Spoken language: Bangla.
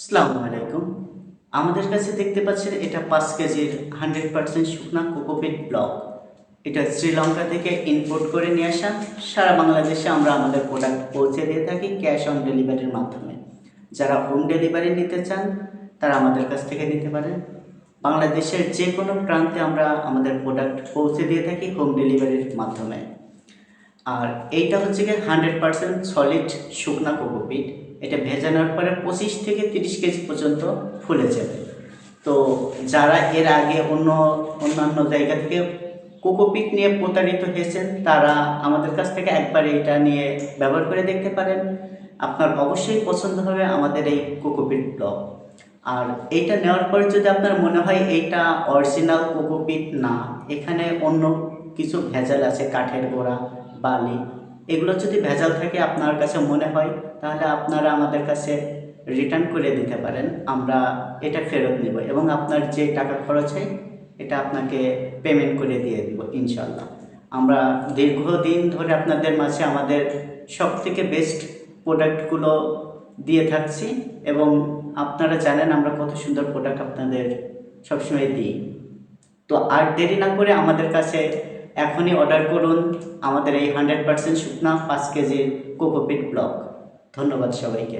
আসসালামু আলাইকুম। আমাদের কাছে দেখতে পাচ্ছেন এটা পাঁচ কেজির হান্ড্রেড পার্সেন্ট শুকনা কোকোপিট ব্লক। এটা শ্রীলঙ্কা থেকে ইম্পোর্ট করে নিয়ে আসা। সারা বাংলাদেশে আমরা আমাদের প্রোডাক্ট পৌঁছে দিয়ে থাকি ক্যাশ অন ডেলিভারির মাধ্যমে। যারা হোম ডেলিভারি নিতে চান, তারা আমাদের কাছ থেকে নিতে পারেন। বাংলাদেশের যে কোনো প্রান্তে আমরা আমাদের প্রোডাক্ট পৌঁছে দিয়ে থাকি হোম ডেলিভারির মাধ্যমে। আর এইটা হচ্ছে কি হান্ড্রেড পার্সেন্ট সলিড শুকনা কোকোপিট। এটা ভেজানোর পরে পঁচিশ থেকে তিরিশ কেজি পর্যন্ত ফুলে যাবে। তো যারা এর আগে অন্য অন্যান্য জায়গা থেকে কোকোপিট নিয়ে প্রতারিত হয়েছেন, তারা আমাদের কাছ থেকে একবার এটা নিয়ে ব্যবহার করে দেখতে পারেন। আপনার অবশ্যই পছন্দ হবে আমাদের এই কোকোপিট ব্লক আর এইটা নেওয়ার পরে যদি আপনার মনে হয় এইটা অরিজিনাল কোকোপিট না, এখানে অন্য কিছু ভেজাল আছে, কাঠের গোড়া, বালি এগুলো যদি ভেজাল থাকে আপনার কাছে মনে হয়, তাহলে আপনারা আমাদের কাছে রিটার্ন করে দিতে পারেন। আমরা এটা ফেরত নেব এবং আপনার যে টাকা খরচ হয়, এটা আপনাকে পেমেন্ট করে দিয়ে দিব ইনশাল্লাহ আমরা দীর্ঘদিন ধরে আপনাদের মাঝে আমাদের সব থেকে বেস্ট প্রোডাক্টগুলো দিয়ে থাকছি এবং আপনারা জানেন আমরা কত সুন্দর প্রোডাক্ট আপনাদের সবসময় দিই। তো আর দেরি না করে আমাদের কাছে এখনই অর্ডার করুন। আমাদের এই হান্ড্রেড পার্সেন্ট শুকনা পাঁচ কেজির কোকোপিট ব্লক। ধন্যবাদ সবাইকে।